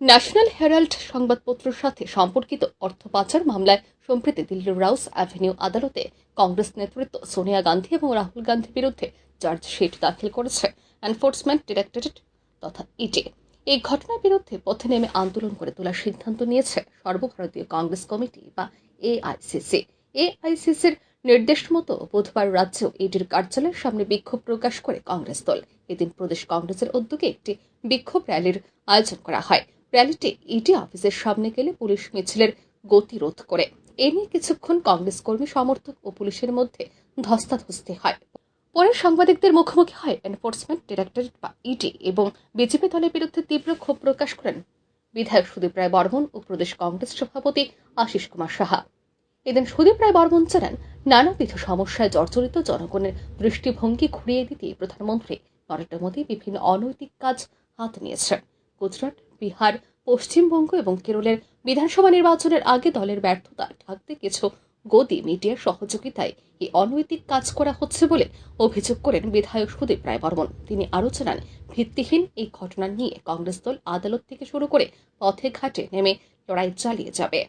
National Herald সংবাদপত্রের সাথে সম্পর্কিত অর্থ পাচার মামলায় সম্প্রতি দিল্লির রাউস অ্যাভিনিউ আদালতে কংগ্রেস নেতৃত্ব সোনিয়া গান্ধী এবং রাহুল গান্ধীর বিরুদ্ধে চার্জশিট দাখিল করেছে এনফোর্সমেন্ট ডিরেক্টরেট তথা ইডি। এই ঘটনার বিরুদ্ধে পথে নেমে আন্দোলন করে তোলার সিদ্ধান্ত নিয়েছে সর্বভারতীয় কংগ্রেস কমিটি বা এআইসিসি। এআইসিসির নির্দেশ মতো বুধবার রাজ্যেও ইডির কার্যালয়ের সামনে বিক্ষোভ প্রকাশ করে কংগ্রেস দল। এদিন প্রদেশ কংগ্রেসের উদ্যোগে একটি বিক্ষোভ র্যালির আয়োজন করা হয়। র্যালিটি ইডি অফিসের সামনে গেলে পুলিশ মিছিলের গতিরোধ করে। এ নিয়ে কিছুক্ষণ কংগ্রেস কর্মী, সমর্থক ও পুলিশের মধ্যে ধস্তাধস্তি হয়। পরে সাংবাদিকদের মুখোমুখি হয় এনফোর্সমেন্ট ডিরেক্টরেট বা ইডি এবং বিজেপি দলের বিরুদ্ধে তীব্র ক্ষোভ প্রকাশ করেন বিধায়ক সুদীপ রায় বর্মন ও প্রদেশ কংগ্রেস সভাপতি আশিস কুমার সাহা। এদিন সুদীপ রায় বর্মন জানান, নানাবিধ সমস্যায় জর্জরিত জনগণের দৃষ্টিভঙ্গি ঘুরিয়ে দিতে প্রধানমন্ত্রী নরেন্দ্র মোদী বিভিন্ন অনৈতিক কাজ হাত নিয়েছেন। গুজরাট বিহার পশ্চিমবঙ্গ এবং কেরলের বিধানসভা নির্বাচনের আগে দলের ব্যর্থতা ঢাকতে কিছু গদি মিডিয়ার সহযোগিতায় এই অনৈতিক কাজ করা হচ্ছে বলে অভিযোগ করেন বিধায়ক সুদীপ রায় বর্মন তিনি আরও জানান ভিত্তিহীন এই ঘটনা নিয়ে কংগ্রেস দল আদালত থেকে শুরু করে পথে ঘাটে নেমে লড়াই চালিয়ে যাবে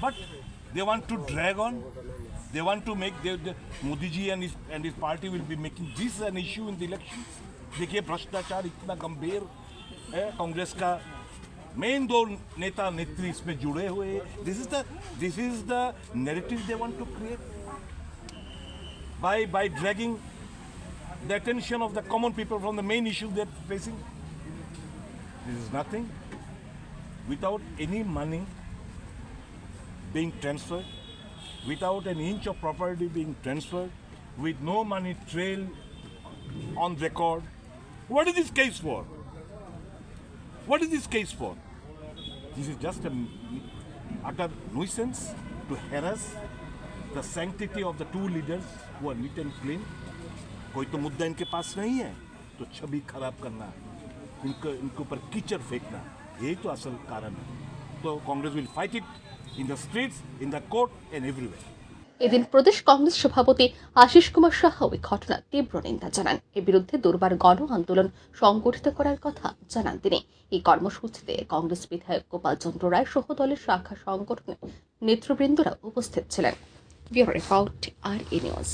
But they want to drag on. They want to make the, Modi ji and his and his party will be making this an issue in the elections. देखिए, भ्रष्टाचार इतना गंभीर है कांग्रेस का। मेन दो नेता नेत्री इसमें जुड़े हुए this is the this is the narrative they want to create by by dragging the attention of the common people from the main issue they facing this is nothing without any money being transfer without an inch of property being transfer with no money trail on record What is this case for? What is this case for? This is just a utter nuisance to harass the sanctity of the two leaders who are neat and clean. कोई तो मुद्दा इनके पास नहीं है तो छवि खराब करना इनको इनके ऊपर कीचड़ फेंकना यही तो असल कारण है तो Congress will fight it in the streets in the court and everywhere এদিন প্রদেশ কংগ্রেস সভাপতি আশিস কুমার সাহা ওই ঘটনার তীব্র নিন্দা জানান। এর বিরুদ্ধে দুর্বার গণ আন্দোলন সংগঠিত করার কথা জানান তিনি। এই কর্মসূচিতে কংগ্রেস বিধায়ক গোপাল চন্দ্র রায় সহ দলের শাখা সংগঠনের নেতৃবৃন্দরা উপস্থিত ছিলেন। Report R E news.